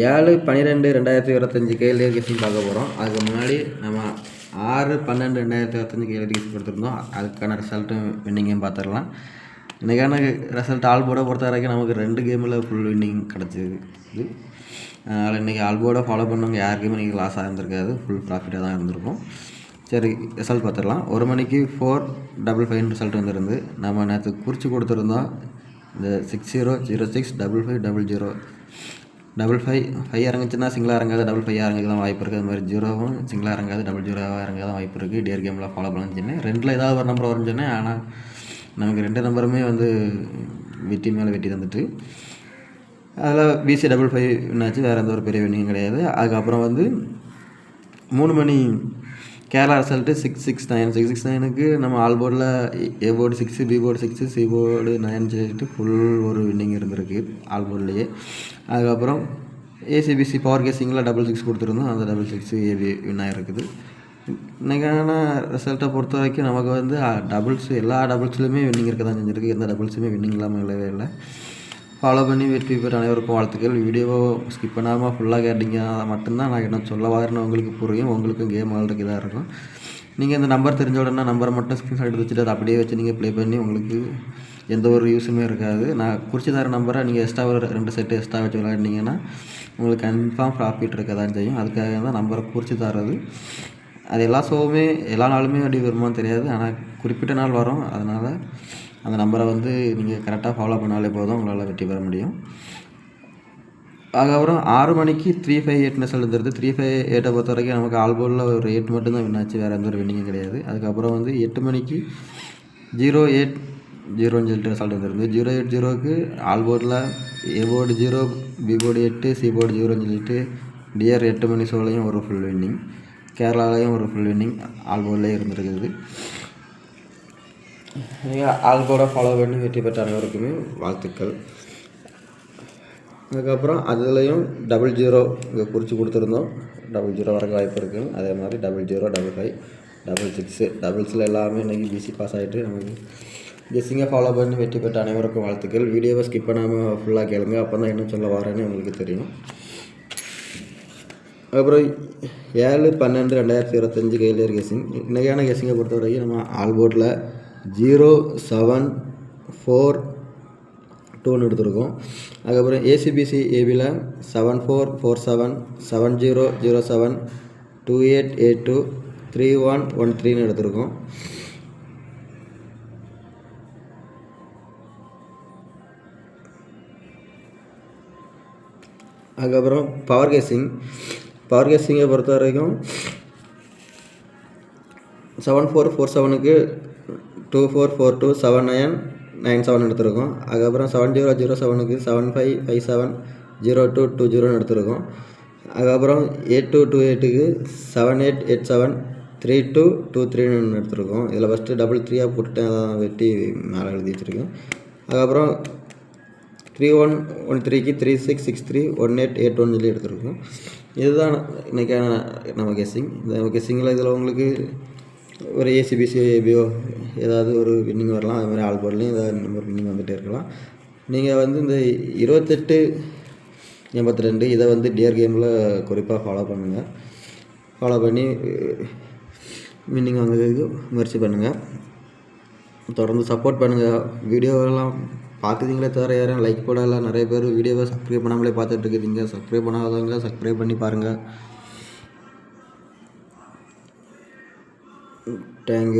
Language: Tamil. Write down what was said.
ஏழு பன்னிரெண்டு ரெண்டாயிரத்தி இருபத்தஞ்சி கேள்வி கெஸ்டிங் பார்க்க போகிறோம் அதுக்கு முன்னாடி நம்ம ஆறு பன்னெண்டு ரெண்டாயிரத்தி இருபத்தஞ்சி கேள்வி கெஸ்டிங் கொடுத்துருந்தோம். அதுக்கான ரிசல்ட்டும் வின்னிங்கையும் பார்த்துடலாம். இன்றைக்கான ரிசல்ட் ஆல் போர்டை பொறுத்த வரைக்கும் நமக்கு ரெண்டு கேமில் ஃபுல் வின்னிங் கிடச்சிது. அதனால் இன்றைக்கி ஆல் போர்டை ஃபாலோ பண்ணவங்க யாருக்குமே இன்றைக்கி லாஸ் ஆகிருந்திருக்காது ஃபுல் ப்ராஃபிட்டாக தான் இருந்திருக்கும். சரி ரிசல்ட் பார்த்துடலாம். ஒரு மணிக்கு ஃபோர் டபுள் ஃபைவ் ரிசல்ட் வந்துருந்து நம்ம நேற்று குறித்து கொடுத்துருந்தோம். இந்த six zero zero six double five double zero double five five இறங்குச்சுன்னா சிங்கிளாக இறங்காது டபுள் ஃபைவ் இறங்க தான் வாய்ப்பு இருக்குது அது மாதிரி ஜீரோவும் சிங்கிளாக இறங்காது டபுள் ஜீரோவாக இறங்க தான் வாய்ப்பு இருக்குது டியர் கேமில் ஃபாலோ பண்ணலாம்னு சொன்னேன். ரெண்டில் ஏதாவது ஒரு நம்பர் வரும்னு சொன்னேன். ஆனால் நமக்கு ரெண்டு நம்பருமே வந்து வெட்டி மேலே வெட்டி தந்துட்டு. அதில் பிசி டபுள் ஃபைவ் என்னாச்சு? வேறு எந்த ஒரு பெரிய வின்னிங்கும் கிடையாது. அதுக்கப்புறம் வந்து மூணு மணி Kerala result six six nine six six நைனுக்கு நம்ம ஆல் போர்டில் A board six B board six C board nine சொல்லிட்டு ஃபுல் ஒரு வின்னிங் இருந்திருக்கு ஆல் போர்ட்லேயே அதுக்கப்புறம் ஏசிபிசி பவர் கேசிங்கில் டபுள் சிக்ஸ் கொடுத்துருந்தோம். அந்த டபுள் சிக்ஸு ஏபி வின் ஆகிருக்குது இன்றைக்கான ரிசல்ட்டை பொறுத்த வரைக்கும் நமக்கு வந்து டபுள்ஸ் எல்லா டபுள்ஸ்லையுமே வின்னிங் இருக்க தான் செஞ்சுருக்கு. எந்த டபுள்ஸுமே வின்னிங் இல்லாமல் இல்லவே இல்லை. ஃபாலோ பண்ணி வெற்றி பெற அனைவருக்கும் வாழ்த்துக்கள். வீடியோவை ஸ்கிப் பண்ணாமல் ஃபுல்லாக கேட்டிங்கன்னா மட்டும்தான் நான் என்ன சொல்ல வரேன்னு உங்களுக்கு புரியும். உங்களுக்கும் கேம் ஆடுறதுக்கு இதாக இருக்கும். நீங்கள் இந்த நம்பர் தெரிஞ்ச உடனே நம்பரை மட்டும் ஸ்க்ரீன்ஷாட் எடுத்து வச்சுட்டு அதை அப்படியே வச்சு நீங்கள் ப்ளே பண்ணி உங்களுக்கு எந்த ஒரு யூஸுமே இருக்காது. நான் குறித்து தர நம்பரை நீங்கள் எக்ஸ்ட்ரா ஒரு ரெண்டு செட்டு எக்ஸ்ட்ரா வச்சு விளையாடினீங்கன்னா உங்களுக்கு கன்ஃபார்ம் ப்ராஃபிட் இருக்க தான் செய்யும். அதுக்காக தான் நம்பரை குறித்து தர்றது. அது எல்லா ஷோவுமே எல்லா நாளுமே அப்படி வருமானு தெரியாது. ஆனால் குறிப்பிட்ட நாள் வரும். அதனால் அந்த நம்பரை வந்து நீங்கள் கரெக்டாக ஃபாலோ பண்ணாலே போதும் உங்களால் வெற்றி பெற முடியும். அதுக்கப்புறம் ஆறு மணிக்கு த்ரீ ஃபைவ் எயிட் ரிசல்ட் வந்துருது த்ரீ ஃபைவ் எயிட்டை பொறுத்த வரைக்கும் நமக்கு ஆல்போலில் ஒரு எயிட் மட்டும்தான் வின் ஆச்சு. வேறு எந்த ஒரு வின்னிங்கும் கிடையாது. அதுக்கப்புறம் வந்து எட்டு மணிக்கு ஜீரோ எயிட் ஜீரோன்னு சொல்லிட்டு ரிசல்ட் வந்துருந்து ஜீரோ எயிட் ஜீரோவுக்கு ஆல் போர்டில் A board zero B board எட்டு சி போர்டு ஜீரோன்னு சொல்லிட்டு டிஆர் எட்டு மணி ஷோலையும் ஒரு ஃபுல் வின்னிங் கேரளாலையும் ஒரு ஃபுல் வின்னிங் ஆல் போர்ட்லேயே இருந்திருக்குது நீங்கள் ஃபாலோ பண்ணி வெற்றி பெற்ற அனைவருக்குமே வாழ்த்துக்கள். அதுக்கப்புறம் அதுலேயும் டபுள் ஜீரோ இங்கே குறித்து கொடுத்துருந்தோம். டபுள் ஜீரோ வரக்கு வாய்ப்பு இருக்குது அதே மாதிரி double zero double five double six டபுள்ஸில் எல்லாமே இன்றைக்கி பிசி பாஸ் ஆகிட்டு நமக்கு கெஸ்ஸிங்கை ஃபாலோ பண்ணி வெற்றி பெற்ற அனைவருக்கும் வாழ்த்துக்கள். வீடியோவை ஸ்கிப் பண்ணாமல் ஃபுல்லாக கேளுங்க. அப்போ தான் என்ன சொல்ல வரேன்னு உங்களுக்கு தெரியும். அப்புறம் ஏழு பன்னெண்டு ரெண்டாயிரத்தி இருபத்தஞ்சி கையில் கெஸிங் இன்றைக்கான கெஸிங்கை பொறுத்த வரைக்கும் நம்ம ஆல்போர்டில் ஜீரோ செவன் ஃபோர் டூன்னு எடுத்திருக்கோம். அதுக்கப்புறம் ACBC ஏபியில் seven four four seven seven zero zero seven two eight eight two three one one த்ரீன்னு எடுத்திருக்கோம். அதுக்கப்புறம் பவர் கேசிங் பவர் கேசிங்கை பொறுத்த வரைக்கும் செவன் ஃபோர் ஃபோர் செவனுக்கு two four four two seven nine nine seven எடுத்திருக்கோம். அதுக்கப்புறம் செவன் ஜீரோ ஜீரோ செவனுக்கு seven five five seven zero two two ஜீரோன்னு எடுத்திருக்கோம். அதுக்கப்புறம் எயிட் டூ டூ எயிட்டுக்கு seven eight eight seven three two two த்ரீன்னு ஒன்று எடுத்திருக்கோம். இதில் ஃபஸ்ட்டு டபுள் த்ரீயாக போட்டுட்டு அதான் வெட்டி மேலே எழுதி வச்சுருக்கேன். அதுக்கப்புறம் த்ரீ ஒன் ஒன் த்ரீக்கு three six six three one eight eight one சொல்லி எடுத்திருக்கோம். இதுதான் இன்றைக்கான நம்ம கெஸ்ஸிங் இந்த கெஸ்ஸிங்கில் இதில் உங்களுக்கு ஒரு ஏசிபிசி ஏபிஓ ஏதாவது ஒரு வின்னிங் வரலாம் அது மாதிரி ஆல் போர்ட்லேயும் ஏதாவது நம்பர் வின்னிங் வந்துகிட்டே இருக்கலாம். நீங்கள் வந்து இந்த இருபத்தெட்டு எண்பத்தி ரெண்டு இதை வந்து டியர் கேமில் குறிப்பாக ஃபாலோ பண்ணுங்கள் ஃபாலோ பண்ணி வின்னிங் வாங்குறதுக்கு முயற்சி பண்ணுங்கள் தொடர்ந்து சப்போர்ட் பண்ணுங்கள் வீடியோவெல்லாம் பார்க்குறீங்களே தவிர யாரும் லைக் போடல. நிறைய பேர் வீடியோவை சப்ஸ்கிரைப் பண்ணாமலே பார்த்துட்டு இருக்குதுங்க சப்ஸ்கிரைப் பண்ணாதவங்க சப்ஸ்கிரைப் பண்ணி பாருங்கள் தேங்க்யூ